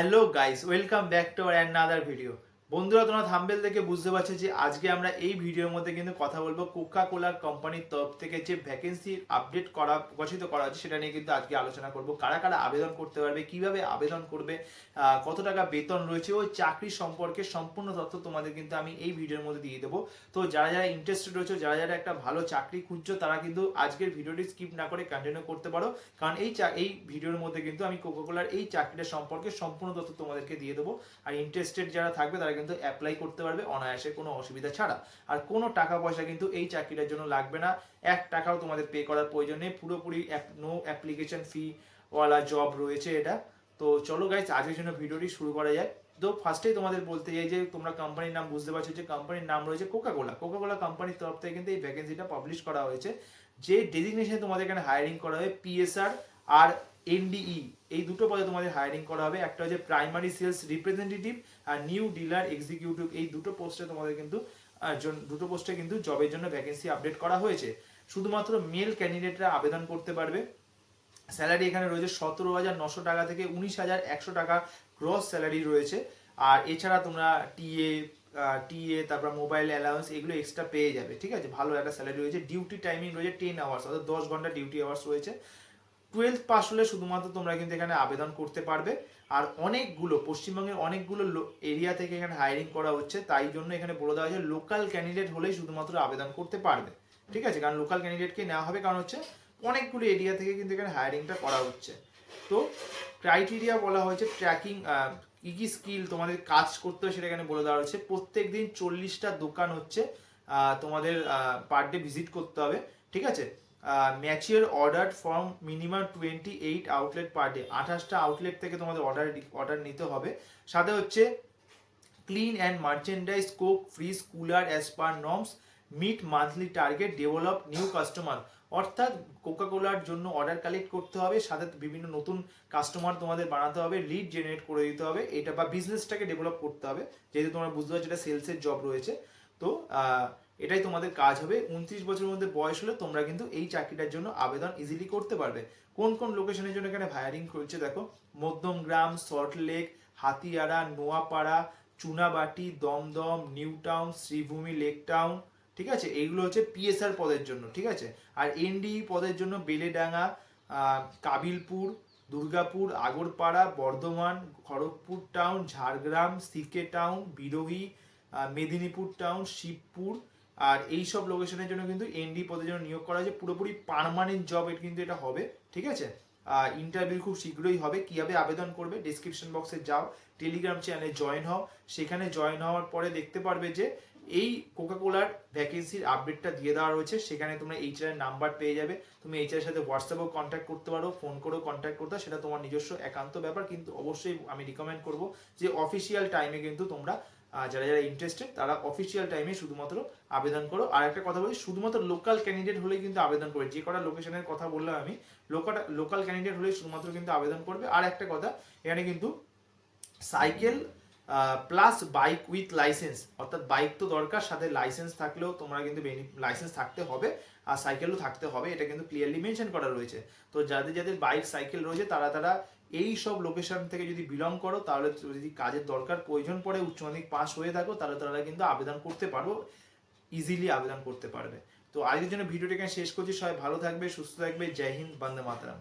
hello guys welcome back to another video. বন্ধুরা, তোমরা thumbnail থেকে বুঝতে পারছ যে আজকে আমরা এই ভিডিওর মধ্যে কিন্তু কথা বলব কোকা কোলা কোম্পানির তরফ থেকে যে ভ্যাকেন্সি আপডেট করা, প্রকাশিত করা হচ্ছে সেটা নিয়ে কিন্তু আজকে আলোচনা করব। কারা কারা আবেদন করতে পারবে, কীভাবে আবেদন করবে কত টাকা বেতন রয়েছে, ওই চাকরি সম্পর্কে সম্পূর্ণ তথ্য তোমাদের কিন্তু আমি এই ভিডিওর মধ্যে দিয়ে দেবো। তো যারা যারা ইন্টারেস্টেড রয়েছে, যারা যারা একটা ভালো চাকরি খুঁজছো, তারা কিন্তু আজকের ভিডিওটি স্কিপ না করে কন্টিনিউ করতে পারো। কারণ এই এই ভিডিওর মধ্যে কিন্তু আমি কোকাকোলার এই চাকরিটা সম্পর্কে সম্পূর্ণ তথ্য তোমাদেরকে দিয়ে দেবো। আর ইন্টারেস্টেড যারা থাকবে, তারা কিন্তু অ্যাপ্লাই করতে পারবে, অনায়াসে কোনো অসুবিধা ছাড়া। আর কোনো টাকা পয়সা কিন্তু এই চাকরিটার জন্য লাগবে না। এক টাকাও তোমাদের পে করার প্রয়োজন নেই। পুরোপুরি নো অ্যাপ্লিকেশন ফি ওয়ালা জব রয়েছে এটা। তো চলো গাইজ আজকের জন্য ভিডিওটি শুরু করা যায় তো ফার্স্টেই তোমাদের বলতে চাই যে, তোমরা কোম্পানির নাম বুঝতে পারছ যে কোম্পানির নাম রয়েছে কোকাকোলা কোকাকোলা কোম্পানির তরফ থেকে কিন্তু এই ভ্যাকেন্সিটা পাবলিশ করা হয়েছে। যে ডেজিগনেশনে তোমাদের এখানে হায়ারিং করা হবে পিএসআর আর এনডিই এই দুটো পদে তোমাদের হায়ারিং করা হবে। একটা হচ্ছে প্রাইমারি সেলস রিপ্রেজেন্টেটিভ আর নিউ ডিলার এক্সিকিউটিভ এই দুটো পোস্টে তোমাদের কিন্তু দুটো পোস্টে কিন্তু জবের জন্য ভ্যাকেন্সি আপডেট করা হয়েছে। শুধুমাত্র মেল ক্যান্ডিডেটরা আবেদন করতে পারবে। স্যালারি এখানে রয়েছে সতেরো হাজার নশো টাকা থেকে উনিশ হাজার একশো টাকা গ্রস স্যালারি রয়েছে। আর এছাড়া তোমরা টিএ টিএ তারপর মোবাইল অ্যালাউন্স এগুলো এক্সট্রা পেয়ে যাবে। ঠিক আছে? ভালো একটা স্যালারি রয়েছে। ডিউটি টাইমিং রয়েছে টেন আওয়ার্স অর্থাৎ দশ ঘণ্টা ডিউটি আওয়ার্স রয়েছে। টুয়েলভ পাস হলে শুধুমাত্র তোমরা কিন্তু এখানে আবেদন করতে পারবে। আর অনেকগুলো, পশ্চিমবঙ্গের অনেকগুলো এরিয়া থেকে এখানে হায়ারিং করা হচ্ছে, তাই জন্য এখানে বলে দেওয়া হয়েছে লোকাল ক্যান্ডিডেট হলেই শুধুমাত্র আবেদন করতে পারবে। ঠিক আছে? কারণ লোকাল ক্যান্ডিডেটকে নেওয়া হবে, কারণ হচ্ছে অনেকগুলো এরিয়া থেকে কিন্তু এখানে হায়ারিংটা করা হচ্ছে। তো ক্রাইটেরিয়া বলা হয়েছে ট্র্যাকিং কি কি স্কিল তোমাদের কাজ করতে হবে সেটা এখানে বলে দেওয়া হয়েছে প্রত্যেক দিন চল্লিশটা দোকান হচ্ছে তোমাদের পার ডে ভিজিট করতে হবে। ঠিক আছে? Mature order from minimum twenty eight outlet per day আঠাশটা আউটলেট থেকে তোমাদের অর্ডার অর্ডার নিতে হবে। সাথে হচ্ছে clean and merchandise coke fridge cooler as per norms meet monthly target develop new customer অর্থাৎ কোকা কোলার জন্য অর্ডার কালেক্ট করতে হবে, সাথে বিভিন্ন নতুন কাস্টমার তোমাদের বানাতে হবে লিড জেনারেট করে দিতে হবে। এটা বা বিজনেসটাকে ডেভেলপ করতে হবে। যেহেতু তোমরা বুঝতে পারছ এটা সেলসের জব রয়েছে। তো এটাই তোমাদের কাজ হবে। উনত্রিশ বছরের মধ্যে বয়স হলে তোমরা কিন্তু এই চাকরিটার জন্য আবেদন ইজিলি করতে পারবে। কোন কোন লোকেশনের জন্য এখানে হায়ারিং করছে দেখো? Madhyamgram Saltlake Hatiara Noapara, Chunabati, Dumdum new town Sreebhumi lake town ঠিক আছে? এইগুলো হচ্ছে পিএসআর পদের জন্য, ঠিক আছে? আর এনডি পদের জন্য Beldanga Kabilpur, Durgapur, Agarpara, Bardhaman, Kharagpur town Jhargram, CK town Birohi Medinipur town Shibpur, আর এই সব লোকেশনের জন্য কিন্তু এনডি পদের জন্য নিয়োগ করা হয়েছে। পুরোপুরি পার্মানেন্ট জব কিন্তু এটা হবে, ঠিক আছে? ইন্টারভিউ খুব শীঘ্রই হবে। কীভাবে আবেদন করবে? ডিসক্রিপশন বক্সে যাও টেলিগ্রাম চ্যানেলে জয়েন হও। সেখানে জয়েন হওয়ার পরে দেখতে পারবে যে, এই কোকাকোলার ভ্যাকেন্সির আপডেটটা দিয়ে দেওয়া রয়েছে। সেখানে তোমরা এইচআর নাম্বার পেয়ে যাবে। তুমি এইচআর সাথে হোয়াটসঅ্যাপেও কন্ট্যাক্ট করতে পারো ফোন করেও কন্ট্যাক্ট করতে সেটা তোমার নিজস্ব একান্ত ব্যাপার। কিন্তু অবশ্যই আমি রিকমেন্ড করব যে অফিসিয়াল টাইমে কিন্তু তোমরা যারা যারা ইন্টারেস্টেড তারা অফিসিয়াল টাইমে শুধুমাত্র আবেদন করো। আর একটা কথা বলি, শুধুমাত্র লোকাল ক্যান্ডিডেট হলেই কিন্তু আবেদন করবে। যে কটা লোকেশনের কথা বললাম আমি লোকাল লোকাল ক্যান্ডিডেট হলেই শুধুমাত্র কিন্তু আবেদন করবে। আর একটা কথা, এখানে কিন্তু cycle plus bike with license অর্থাৎ বাইক তো দরকার, সাথে লাইসেন্স থাকলেও তোমরা কিন্তু লাইসেন্স থাকতে হবে, আর সাইকেলও থাকতে হবে। এটা কিন্তু ক্লিয়ারলি মেনশন করা রয়েছে। তো যাদের যাদের বাইক সাইকেল রয়েছে, তারা তারা এই সব লোকেশন থেকে যদি বিলং করো, তাহলে যদি কাজের দরকার প্রয়োজন পড়ে, উচ্চ মাধ্যমিক পাস হয়ে থাকো, তাহলে তারা কিন্তু আবেদন করতে পারো ইজিলি আবেদন করতে পারবে। তো আজকের জন্য ভিডিওটা এখানে শেষ করছি, সবাই ভালো থাকবে, সুস্থ থাকবে, জয় হিন্দ, বন্দে মাতরম।